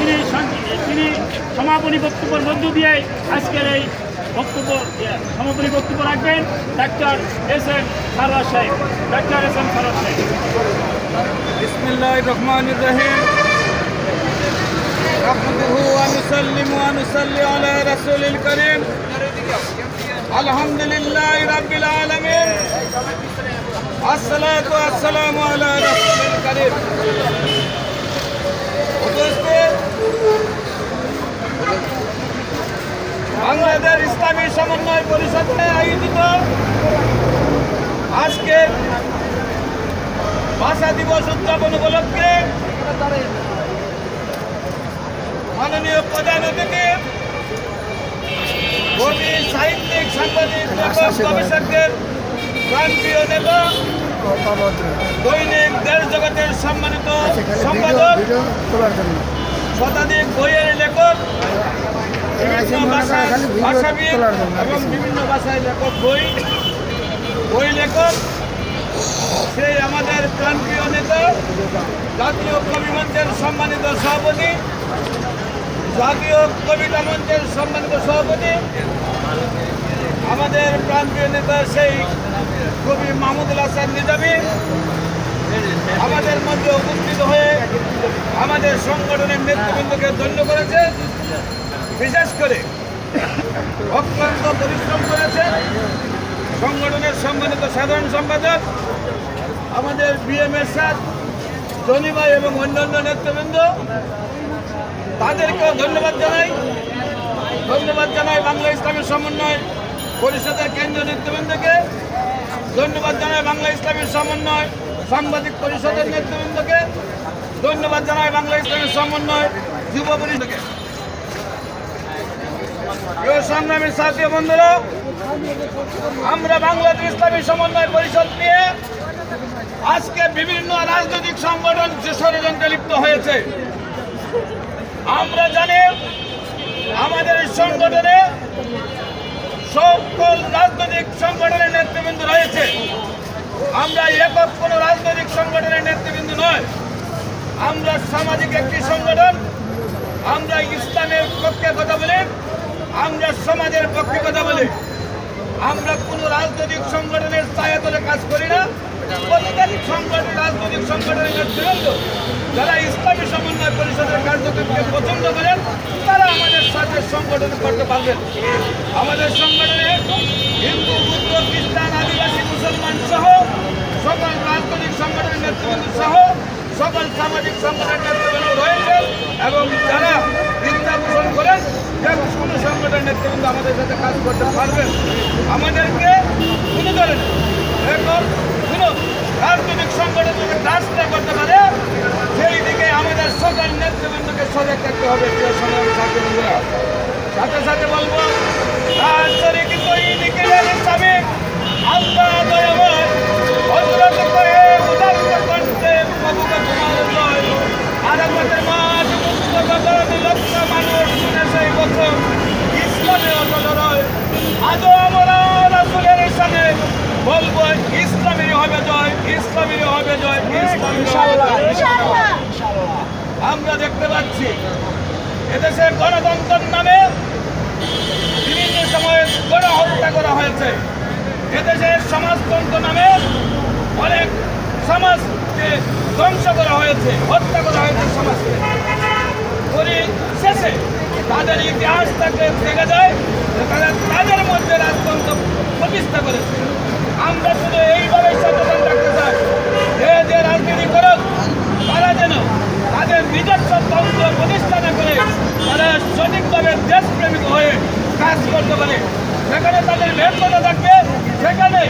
তিনি সং- তিনি সমাপনী বক্তব্যের মধ্য দিয়ে আজকের এই বক্তব্য ইয়ে, সমাপনী বক্তব্য রাখবেন ডাক্তার এস এম সারোয়ার সাহেব ডাক্তার এস এম সারোয়ার সাহেব বিসমিল্লাহ রহমান রহিম نحمده ونسلم ونصلي على رسول الكريم الحمد لله رب العالمين الصلاة والسلام على رسول الكريم উপস্থিত বাংলাদেশ ইসলামী সমন্বয় পরিষদে আয়োজিত আজকে ভাষা দিবস উদযাপন উপলক্ষে মাননীয় প্রধান অতিথি, কবি, সাহিত্যিক, সাংবাদিক, লেখক, গবেষকদের প্রাণপ্রিয় নেতা, দৈনিক দেশ জগতের সম্মানিত সম্পাদক শতাধিক বইয়ের লেখক বিভিন্ন ভাষায় ভাষাবিদ এবং বিভিন্ন ভাষায় লেখক বই বই লেখক সেই আমাদের প্রাণপ্রিয় নেতা জাতীয় কবি মঞ্চের সম্মানিত সভাপতি জাতীয় কবিতা মঞ্চের সম্মানিত সভাপতি আমাদের প্রাণপ্রিয় নেতা সেই কবি মাহমুদুল হাসান নিজামী আমাদের মধ্যে উপস্থিত হয়ে আমাদের সংগঠনের নেতৃবৃন্দকে ধন্য করেছে, বিশেষ করে অক্লান্ত পরিশ্রম করেছে সংগঠনের সম্মানিত সাধারণ সম্পাদক, আমাদের বিএমএস স্যার জনি ভাই এবং অন্যান্য নেতৃবৃন্দ। তাদেরকেও ধন্যবাদ জানাই। ধন্যবাদ জানাই বাংলা ইসলামের সমন্বয় পরিষদের কেন্দ্রীয় নেতৃবৃন্দকে। ধন্যবাদ জানাই বাংলা ইসলামের সমন্বয় সাংবাদিক পরিষদের নেতৃবৃন্দকে ধন্যবাদ জানাই বাংলা ইসলামের সমন্বয় যুব পরিষদকে। সংগ্রামী সাথী বন্ধুরা, আমরা বাংলাদেশ ইসলামী সমন্বয় পরিষদ নিয়ে আজকে বিভিন্ন রাজনৈতিক সংগঠন যে ষড়যন্ত্রে লিপ্ত হয়েছে, আমরা জানি আমাদের সংগঠনে সকল রাজনৈতিক সংগঠনের নেতৃবৃন্দ রয়েছে। আমরা একক কোনো রাজনৈতিক সংগঠনের নেতৃবৃন্দ নয়। আমরা সামাজিক একটি সংগঠন। আমরা ইসলামের পক্ষে কথা বলি। আমরা সমাজের পক্ষে কথা বলি। আমরা কোনো রাজনৈতিক সংগঠনের ছায়াতলে কাজ করি না। প্রত্যেক সংগঠন, রাজনৈতিক সংগঠনের নেতৃবৃন্দ, যারা ইসলামী সমন্বয় পরিষদের কার্যক্রমকে পছন্দ করেন, তারা আমাদের সাথে সংগঠন করতে পারবেন। আমাদের সংগঠনে হিন্দু, বুদ্ধ, খ্রিস্টান, আদিবাসী মুসলমান সহ, সকল রাজনৈতিক সংগঠনের নেতৃবৃন্দ সহ, সকল সামাজিক সংগঠনের নেতৃবৃন্দ রয়েছে এবং যারা পোষণ করেন, যে কোনো সংগঠনের নেতৃবৃন্দ আমাদের সাথে কাজ করতে পারবেন। আমাদেরকে কোনো ধরনের এখন কোনো রাজনৈতিক সংগঠন যদি কাজ না করতে পারে, সেই মানুষ শুনে সেই বছর ইসলামে অটল রয় আজও আমরা রাসুলের সামনে বলব ইসলামেরই জয় ইসলামেরই হবে জয় আমরা দেখতে পাচ্ছি, এদেশে গণতন্ত্রের নামে বিভিন্ন সময়ে গণহত্যা করা হয়েছে। এদেশে সমাজতন্ত্র নামে অনেক সমাজকে ধ্বংস করা হয়েছে, হত্যা করা হয়েছে সমাজকে। পরিশেষে তাদের ইতিহাস থাকলে দেখা যায় তারা তাদের মধ্যে রাজতন্ত্র প্রতিষ্ঠা করেছে। আমরা শুধু এইভাবে সচেতন রাখতে চাই। যে যে রাজনীতি করুক, তারা যেন তাদের নিজস্ব তন্ত্র প্রতিষ্ঠা না করে, তারা সঠিকভাবে দেশপ্রেমিক হয়ে কাজ করতে পারে। সেখানে তাদের ব্যর্থতা থাকবে, সেখানে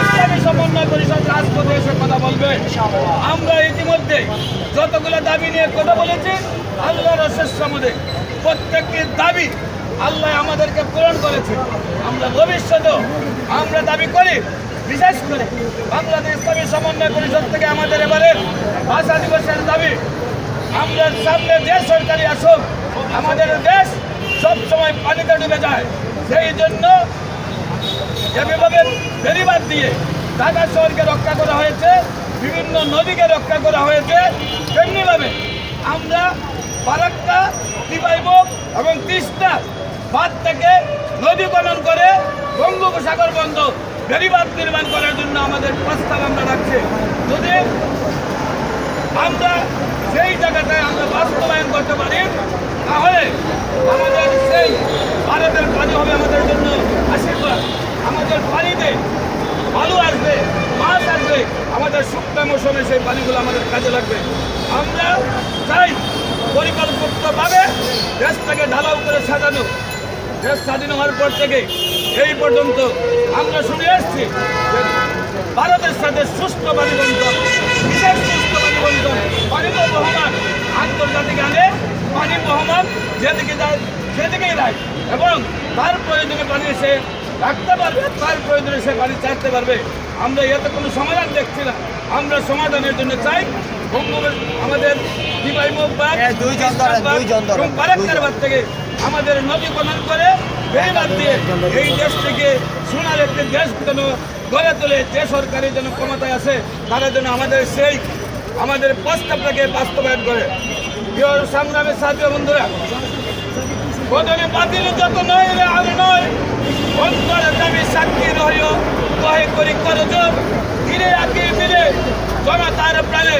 ইসলামী সমন্বয় পরিষদ রাজপথে এসে কথা বলবে। আমরা ইতিমধ্যে যতগুলো দাবি নিয়ে কথা বলেছি, আল্লাহর অশেষ সমুদে প্রত্যেকটি দাবি আল্লাহ আমাদেরকে পূরণ করেছে। আমরা ভবিষ্যতেও আমরা দাবি করি, বিশেষ করে বাংলাদেশ ইসলামী সমন্বয় পরিষদ থেকে আমাদের এবারে ভাষা দিবসের দাবি, আমরা সামনে যে সরকারি আসুক, আমাদের দেশ সবসময় পানিতে ডুবে যায়। সেই জন্য যেভাবে বেরিবাদ দিয়ে ঢাকা শহরকে রক্ষা করা হয়েছে, বিভিন্ন নদীকে রক্ষা করা হয়েছে তেমনিভাবে আমরা ফারাক্কা দিবাইমুখ এবং তিস্তা বাদ থেকে নদী খনন করে বঙ্গোপসাগর বন্ধ বেড়িবাঁধ নির্মাণ করার জন্য আমাদের প্রস্তাব আমরা রাখছি। যদি আমরা সেই জায়গাটায় আমরা বাস্তবায়ন করতে পারি, তাহলে আমাদের সেই ভারতের পানি হবে আমাদের জন্য আশীর্বাদ। আমাদের পানিতে আলু আসবে, মাছ আসবে, আমাদের শুকনা মৌসুমে সেই পানিগুলো আমাদের কাজে লাগবে। আমরা চাই পরিকল্পিতভাবে দেশটাকে ঢালাও করে সাজানো। দেশ স্বাধীন হওয়ার পর থেকে এই পর্যন্ত আমরা শুনে আসছি যে ভারতের সাথে সুস্থ পানি বিশেষ সুস্থ পানি বন্টন পানি আন্তর্জাতিক আনে পানি বহমান যেদিকে যায়, সেদিকেই রায় এবং তার প্রয়োজনে পানি সে রাখতে পারবে তার প্রয়োজনে সে পানি চাইতে পারবে। আমরা এতে কোনো সমাধান দেখছি না। আমরা সমাধানের জন্য চাই। আমাদের থেকে আমাদের নদী খনন করে বেড়িবাদ দিয়ে এই দেশ থেকে সোনার একটি দেশ যেন গড়ে তোলে যে সরকারি যেন ক্ষমতায় আছে তারা যেন আমাদের সেই আমাদের প্রস্তাবটাকে বাস্তবায়ন করে। প্রিয় সংগ্রামের সাথী বন্ধুরা বদলে বাতিল যত নয় রে, আর নয়। অন্তর দাবি সাক্ষী রহিও। কহে করি করজ ধীরে আগে মিলে জনতার প্রাণে।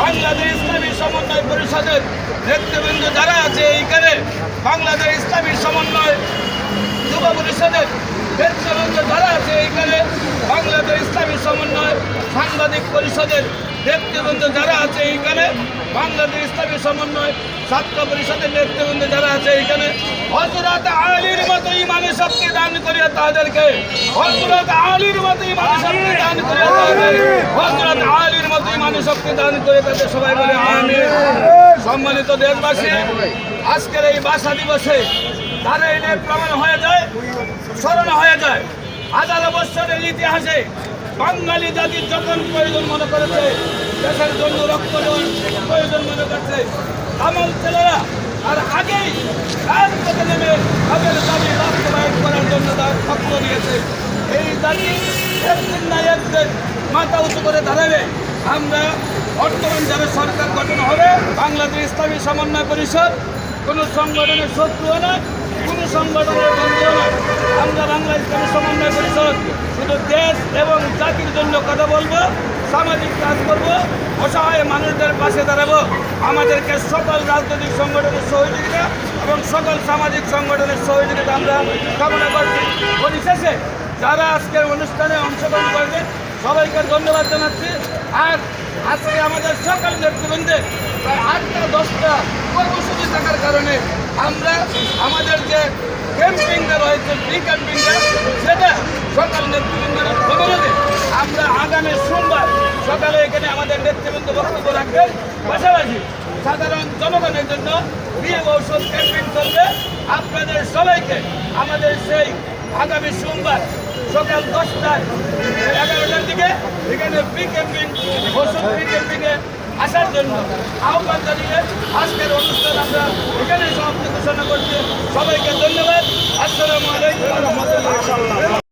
বাংলাদেশ ইসলামী সমন্বয় পরিষদের নেতৃবৃন্দ যারা আছে এইখানে, বাংলাদেশ ইসলামী সমন্বয় যুব পরিষদের নেতৃবৃন্দ যারা আছে এইখানে বাংলাদেশ ইসলামী সমন্বয় সাংবাদিক পরিষদের নেতৃবৃন্দ যারা আছে এইখানে বাংলাদেশ ইসলামী সমন্বয় ছাত্র পরিষদের নেতৃবৃন্দ যারা আছে এইখানে হজরত আলীর মতো ইমানের শক্তি দান করিয়া তাদেরকে হজরত আলীর মতো ইমানের শক্তি দান করিয়া তাদের হজরত আলীর মতো ইমানের শক্তি দান করে তাদের সবাই বলে আমিন। সম্মানিত দেশবাসী আজকের এই ভাষা দিবসে তারা এনে প্রমাণ হয়ে যায়, স্মরণ হয়ে যায়। হাজার বৎসরের ইতিহাসে বাঙালি জাতি যখন প্রয়োজন মনে করেছে, দেশের জন্য রক্ত প্রয়োজন মনে করছে আমল ছেলেরা আর আগেই রাজপথে নেমে তাদের দাবি বাস্তবায়ন করার জন্য তার শক্ত দিয়েছে এই জাতি একদিন না একদিন মাথা উঁচু করে দাঁড়াবে। আমরা বর্তমান যারা সরকার গঠন হবে, বাংলাদেশ ইসলামী সমন্বয় পরিষদ, কোনো সংগঠনের শত্রুও না কোনো সংগঠনের আমরা বাংলা ইসলামী সমন্বয় পরিষদ, শুধু দেশ এবং জাতির জন্য কথা বলব, সামাজিক কাজ করব, অসহায় মানুষদের পাশে দাঁড়াবো। আমাদেরকে সকল রাজনৈতিক সংগঠনের সহযোগিতা এবং সকল সামাজিক সংগঠনের সহযোগিতা আমরা কামনা করছি। পরিশেষে যারা আজকের অনুষ্ঠানে অংশগ্রহণ করবেন সবাইকে ধন্যবাদ জানাচ্ছি। আর আজকে আমাদের সকল নেতৃবৃন্দে প্রায় আটটা, দশটা কর্মসূচি থাকার কারণে আমরা আমাদের যে ক্যাম্পিংটা রয়েছে প্রি ক্যাম্পিংটা সেটা সকাল নেতৃবৃন্দের অনুরোধে আমরা আগামী সোমবার সকালে এখানে আমাদের নেতৃবৃন্দ বক্তব্য রাখবেন পাশাপাশি সাধারণ জনগণের জন্য বিয়ে ঔষধ ক্যাম্পিং চলবে। আপনাদের সবাইকে আমাদের সেই আগামী সোমবার সকাল দশটায় এগারোটার দিকে এখানে প্রি ক্যাম্পিং ওষুধ প্রি ক্যাম্পিংয়ে আসার জন্য আহ্বান জানিয়ে আজকের অনুষ্ঠান আমরা এখানে সমাপ্তি ঘোষণা করছি। সবাইকে ধন্যবাদ। আসসালামু আলাইকুম।